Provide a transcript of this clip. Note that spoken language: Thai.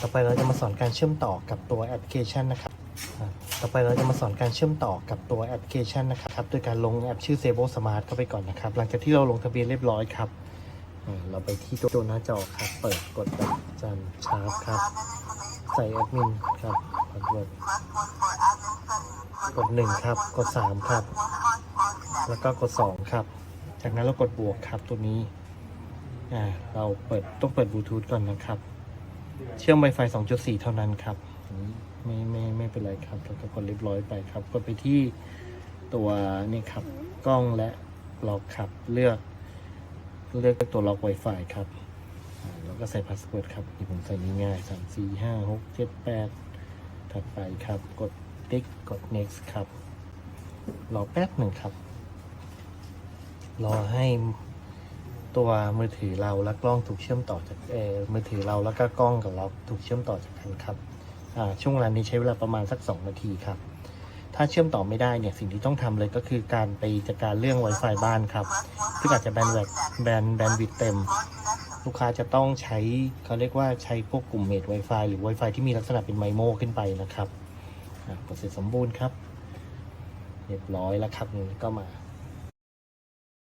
ต่อไปเราจะมาสอนการเชื่อมต่อกับตัวแอปพลิเคชันนะครับ ต่อไปเราจะมาสอนการเชื่อมต่อกับตัวแอปพลิเคชันนะครับ โดยการลงแอปชื่อ Sable Smart เข้าไปก่อนนะครับ หลังจากที่เราลงทะเบียนเรียบร้อยครับ เราไปที่ตัวหน้าจอครับ เปิดกดดอกจันชาร์ปครับ ใส่แอดมินครับพาสเวิร์ดกดหนึ่งครับ กดสามครับ แล้วก็กดสองครับ จากนั้นเรากดบวกครับตัวนี้อ่าเราเปิดต้องเปิดบลูทูธก่อนนะครับ เชื่อม Wi-Fi 2.4 เท่านั้นครับอันนี้ไม่ไม่ไม่เป็นไรครับ แล้วก็กดเรียบร้อยไปครับ กดไปที่ตัวนี่ครับ กล้องและล็อกครับ เลือก เลือกตัวล็อก Wi-Fi ครับอ่าแล้วก็ใส่พาสเวิร์ดครับที่ผมใส่ง่ายๆสามสี่ห้าหกเจ็ดแปดถัดไปครับ กดติ๊ก กด next ครับ รอแป๊บหนึ่งครับ รอให้ ตัวมือถือเราและกล้องถูกเชื่อมต่อจากเออมือถือเราแล้วก็กล้องกับเราถูกเชื่อมต่อจากกันครับช่วงเวลานี้ใช้เวลาประมาณสัก 2 นาทีครับ ถ้าเชื่อมต่อไม่ได้เนี่ยสิ่งที่ต้องทำเลยก็คือการไปจัดการเรื่อง Wi-Fi บ้านครับซึ่งอาจจะแบนด์แวดแบนแบนด์วิดเต็ม ลูกค้าจะต้องใช้เขาเรียกว่าใช้พวกกลุ่มเมด Wi-Fi หรือ Wi-Fi ที่มีลักษณะเป็นไมโมขึ้นไปนะครับกดเสร็จสมบูรณ์ครับ เรียบร้อยแล้วครับนี่ก็มา